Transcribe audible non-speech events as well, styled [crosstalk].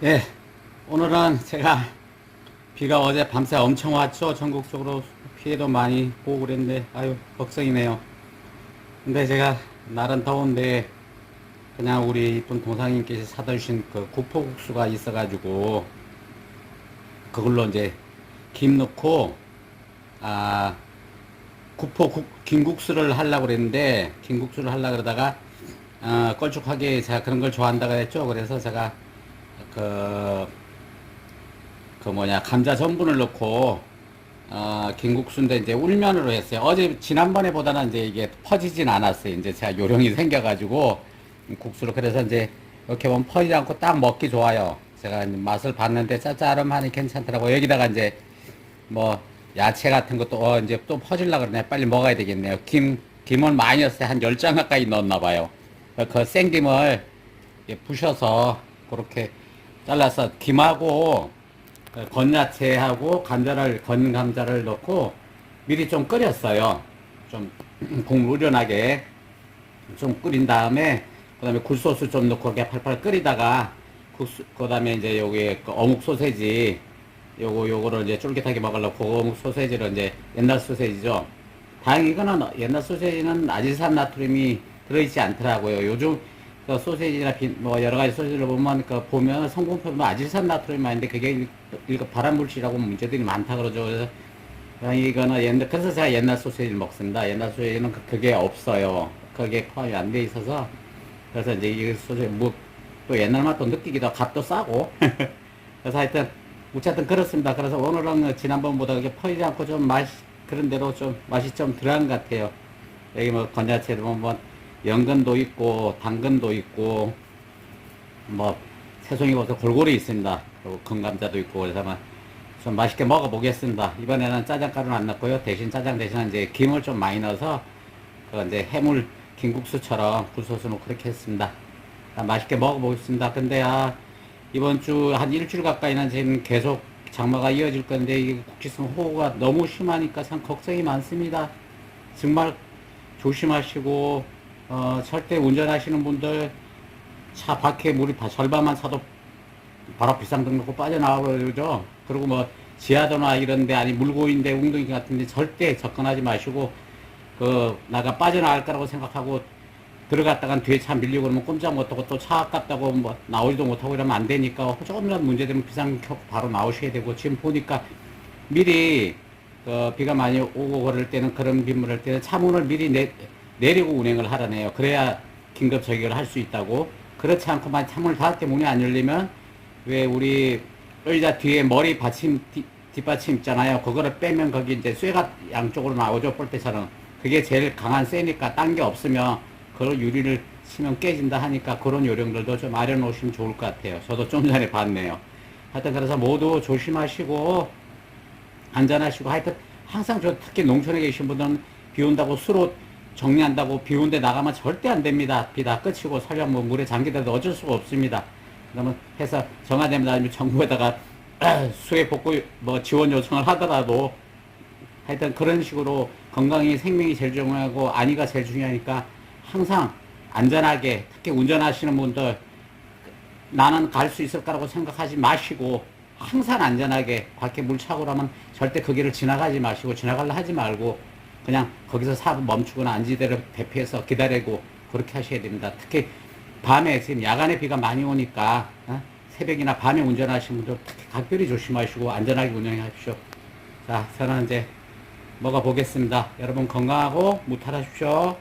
예, 오늘은 제가 비가 어제 밤새 엄청 왔죠. 전국적으로 피해도 많이 보고 그랬는데, 아유, 걱정이네요. 근데 제가 날은 더운데, 그냥 우리 이쁜 동상님께서 사다 주신 그 구포국수가 있어가지고, 그걸로 이제 김 넣고, 아, 구포 국, 김국수를 하려고 그랬는데, 김국수를 하려고 그러다가, 어, 걸쭉하게 제가 그런 걸 좋아한다고 했죠. 그래서 제가 그, 그 뭐냐, 감자 전분을 넣고, 어, 김국수인데 이제 울면으로 했어요. 어제, 지난번에 보다는 이제 이게 퍼지진 않았어요. 이제 제가 요령이 생겨가지고, 국수를. 그래서 이제 이렇게 보면 퍼지지 않고 딱 먹기 좋아요. 제가 맛을 봤는데 짭짤하니 괜찮더라고요. 여기다가 이제 뭐, 야채 같은 것도, 어, 이제 또 퍼질라 그러네. 빨리 먹어야 되겠네요. 김, 김을 많이 넣었어요. 한 10장 가까이 넣었나 봐요. 그 생김을 부셔서 그렇게 잘라서 김하고 그 건야채하고 감자를 건 감자를 넣고 미리 좀 끓였어요. 좀 [clears throat] 국물 우려나게 좀 끓인 다음에 그다음에 굴소스 좀 넣고 이렇게 팔팔 끓이다가 국수 그다음에 이제 여기 그 어묵 소세지 요거 요거를 이제 쫄깃하게 먹으려고 그 어묵 소세지를 이제 옛날 소세지죠. 다행히 이거는 옛날 소세지는 아질산 나트륨이 들어있지 않더라고요. 요즘 그 소세지나 비- 뭐 여러 가지 소세지를 보면 그 보면 성분표도 아질산 나트륨인데 그게 이거 발암 물질하고 문제들이 많다 그러죠. 그래서 이거는 옛날 그래서 제가 옛날 소세지를 먹습니다. 옛날 소세지는 그- 그게 없어요. 그게 포함이 안 돼 있어서 그래서 이제 이 소세지 뭐 또 옛날 맛도 느끼기도 하고 값도 싸고 [laughs] 그래서 하여튼 어쨌든 그렇습니다. 그래서 오늘은 지난번보다 그렇게 퍼지지 않고 좀 맛, 그런 대로 좀 맛이 좀 들어간 것 같아요. 여기 뭐 건야채도 뭐 연근도 있고, 당근도 있고, 뭐 새송이 버섯 골고루 있습니다. 그리고 건감자도 있고, 그래서 아마 좀 맛있게 먹어보겠습니다. 이번에는 짜장가루는 안 넣고요. 대신 짜장 대신 이제 김을 좀 많이 넣어서, 그 이제 해물 김국수처럼 굴소스 넣고 그렇게 했습니다. 아, 맛있게 먹어보겠습니다. 근데 아, 이번 주 한 일주일 가까이는 지금 계속 장마가 이어질 건데 이게 국지성 호우가 너무 심하니까 참 걱정이 많습니다. 정말 조심하시고 어, 절대 운전하시는 분들 차 밖에 물이 다 절반만 차도 바로 비상등 놓고 빠져나와버리죠. 그리고 뭐 지하도나 이런데 아니 물고인데 웅덩이 같은데 절대 접근하지 마시고 그 나가 빠져나갈 거라고 생각하고 들어갔다간 뒤에 차 밀리고 그러면 꼼짝 못하고 또 차 아깝다고 뭐 나오지도 못하고 이러면 안 되니까 조금이라도 문제되면 비상 켜고 바로 나오셔야 되고 지금 보니까 미리 그 비가 많이 오고 그럴 때는 그런 빗물 할 때는 차 문을 미리 내, 내리고 운행을 하라네요. 그래야 긴급 저기를 할수 있다고. 그렇지 않고 만 차문을 닫을 때 문이 안 열리면 왜 우리 의자 뒤에 머리 받침 뒷, 뒷받침 있잖아요. 그거를 빼면 거기 이제 쇠가 양쪽으로 나오죠. 볼때처럼. 그게 제일 강한 쇠니까 딴 게 없으면 그런 유리를 치면 깨진다 하니까 그런 요령들도 좀 마련해 놓으시면 좋을 것 같아요. 저도 좀 전에 봤네요. 하여튼 그래서 모두 조심하시고 안전하시고 하여튼 항상 저 특히 농촌에 계신 분들은 비 온다고 수로 정리한다고 비 온데 나가면 절대 안 됩니다. 비 다 끝이고 설령 뭐 물에 잠기더라도 어쩔 수가 없습니다. 그러면 해서 정화되면 아니면 정부에다가 [clears throat] 수해 복구 뭐 지원 요청을 하더라도 하여튼 그런 식으로 건강이 생명이 제일 중요하고 안위가 제일 중요하니까 항상 안전하게 특히 운전하시는 분들 나는 갈 수 있을 거라고 생각하지 마시고 항상 안전하게 밖에 물 차고 나면 절대 그 길을 지나가지 마시고 지나갈라 하지 말고 그냥 거기서 사고 멈추거나 안지대로 대피해서 기다리고 그렇게 하셔야 됩니다. 특히 밤에 지금 야간에 비가 많이 오니까 어? 새벽이나 밤에 운전하시는 분들 특히 각별히 조심하시고 안전하게 운행하십시오. 자, 저는 이제 먹어보겠습니다. 여러분 건강하고 무탈하십시오.